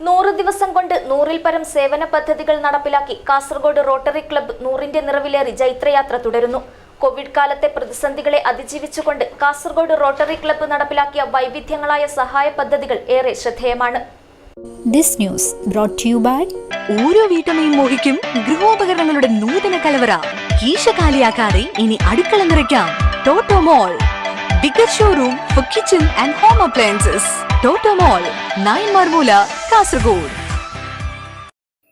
നൂറ് ദിവസം കൊണ്ട് നൂറിൽ പരം സേവന പദ്ധതികൾ നടപ്പിലാക്കി കാസർഗോഡ് റോട്ടറി ക്ലബ്ബ് നൂറിന്റെ നിറവിലേറി ജൈത്രയാത്ര തുടരുന്നു. കോവിഡ് കാലത്തെ പ്രതിസന്ധികളെ അതിജീവിച്ചുകൊണ്ട് കാസർഗോഡ് റോട്ടറി ക്ലബ്ബ് നടപ്പിലാക്കിയ വൈവിധ്യങ്ങളായ സഹായ പദ്ധതികൾ ഏറെ ശ്രദ്ധേയമാണ്. ദിസ് ന്യൂസ് ഓരോ വീട്ടമ്മയും മോഹിക്കും ഗൃഹോപകരണങ്ങളുടെ നൂതന കലവറ കീശ കാലിയാക്കാതെ ഇനി അടുക്കള നിറയ്ക്കാം. Total mall bigger showroom for kitchen and home appliances. Total Mall, Nine Marmula, Kasaragod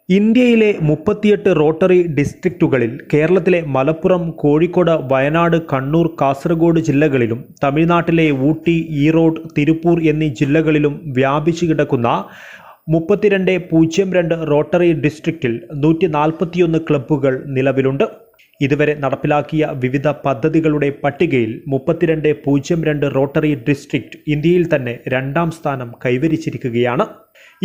ഇന്ത്യയിലെ മുപ്പത്തിയെട്ട് റോട്ടറി ഡിസ്ട്രിക്റ്റുകളിൽ കേരളത്തിലെ മലപ്പുറം കോഴിക്കോട് വയനാട് കണ്ണൂർ കാസർഗോഡ് ജില്ലകളിലും തമിഴ്നാട്ടിലെ ഊട്ടി ഈറോഡ് തിരുപ്പൂർ എന്നീ ജില്ലകളിലും വ്യാപിച്ചു കിടക്കുന്ന മുപ്പത്തിരണ്ട് പൂജ്യം രണ്ട് റോട്ടറി ഡിസ്ട്രിക്റ്റിൽ നൂറ്റി നാൽപ്പത്തിയൊന്ന് ക്ലബ്ബുകൾ നിലവിലുണ്ട് ഇതുവരെ നടപ്പിലാക്കിയ വിവിധ പദ്ധതികളുടെ പട്ടികയിൽ മുപ്പത്തിരണ്ട് പൂജ്യം രണ്ട് റോട്ടറി ഡിസ്ട്രിക്റ്റ് ഇന്ത്യയിൽ തന്നെ രണ്ടാം സ്ഥാനം കൈവരിച്ചിരിക്കുകയാണ്.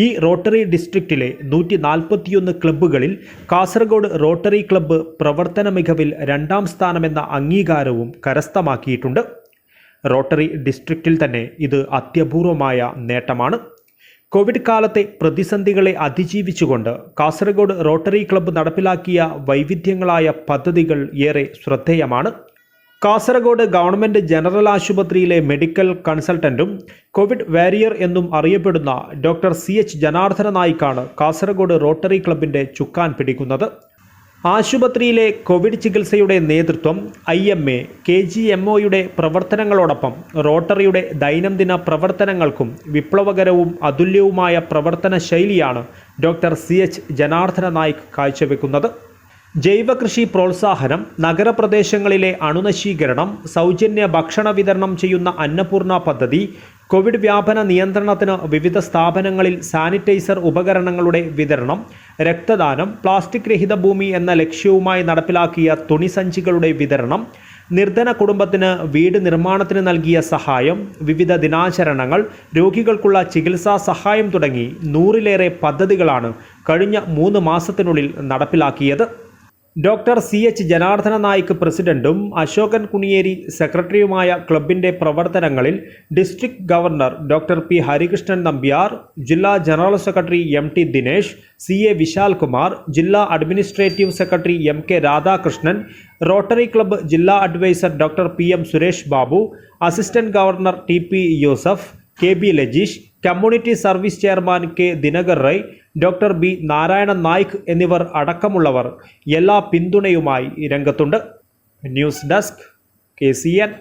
ഈ റോട്ടറി ഡിസ്ട്രിക്റ്റിലെ നൂറ്റി നാൽപ്പത്തിയൊന്ന് ക്ലബ്ബുകളിൽ കാസർഗോഡ് റോട്ടറി ക്ലബ്ബ് പ്രവർത്തന മികവിൽ രണ്ടാം സ്ഥാനമെന്ന അംഗീകാരവും കരസ്ഥമാക്കിയിട്ടുണ്ട്. റോട്ടറി ഡിസ്ട്രിക്റ്റിൽ തന്നെ ഇത് അത്യപൂർവമായ നേട്ടമാണ്. കോവിഡ് കാലത്തെ പ്രതിസന്ധികളെ അതിജീവിച്ചുകൊണ്ട് കാസർഗോഡ് റോട്ടറി ക്ലബ്ബ് നടപ്പിലാക്കിയ വൈവിധ്യങ്ങളായ പദ്ധതികൾ ഏറെ ശ്രദ്ധേയമാണ്. കാസർഗോഡ് ഗവൺമെന്റ് ജനറൽ ആശുപത്രിയിലെ മെഡിക്കൽ കൺസൾട്ടന്റും കോവിഡ് വാരിയർ എന്നും അറിയപ്പെടുന്ന ഡോക്ടർ സി എച്ച് ജനാർദ്ദന നായിക്കാണ് കാസർഗോഡ് റോട്ടറി ക്ലബിന്റെ ചുക്കാൻ പിടിക്കുന്നത്. ആശുപത്രിയിലെ കോവിഡ് ചികിത്സയുടെ നേതൃത്വം I M A K G M ഒയുടെ പ്രവർത്തനങ്ങളോടൊപ്പം റോട്ടറിയുടെ ദൈനംദിന പ്രവർത്തനങ്ങൾക്കും വിപ്ലവകരവും അതുല്യവുമായ പ്രവർത്തന ശൈലിയാണ് doctor C H Janardhana Naik കാഴ്ചവെക്കുന്നത്. ജൈവകൃഷി പ്രോത്സാഹനം നഗരപ്രദേശങ്ങളിലെ അണുനശീകരണം സൗജന്യ ഭക്ഷണ വിതരണം ചെയ്യുന്ന അന്നപൂർണ പദ്ധതി കോവിഡ് വ്യാപന നിയന്ത്രണത്തിന് വിവിധ സ്ഥാപനങ്ങളിൽ സാനിറ്റൈസർ ഉപകരണങ്ങളുടെ വിതരണം രക്തദാനം പ്ലാസ്റ്റിക് രഹിത ഭൂമി എന്ന ലക്ഷ്യവുമായി നടപ്പിലാക്കിയ തുണിസഞ്ചികളുടെ വിതരണം നിർധന കുടുംബത്തിന് വീട് നിർമ്മാണത്തിന് നൽകിയ സഹായം വിവിധ ദിനാചരണങ്ങൾ രോഗികൾക്കുള്ള ചികിത്സാ സഹായം തുടങ്ങി നൂറിലേറെ പദ്ധതികളാണ് കഴിഞ്ഞ മൂന്ന് മാസത്തിനുള്ളിൽ നടപ്പിലാക്കിയത്. Doctor C H Janardhana Naik പ്രസിഡന്റും അശോകൻ കുണിയേരി സെക്രട്ടറിയുമായ ക്ലബിന്റെ പ്രവർത്തനങ്ങളിൽ district governor doctor P Harikrishnan Nambiar ജില്ലാ general secretary M T Dinesh C A Vishal Kumar ജില്ലാ administrative secretary M K Radhakrishnan rotary club ജില്ലാ adviser doctor P M Suresh Babu assistant governor T P Yusuf K B Lajeesh community service chairman K Dinakar Rai doctor B Narayana Naik എന്നിവർ അടക്കമുള്ളവർ എല്ലാ പിന്തുണയുമായി രംഗത്തുണ്ട്. News desk K C N.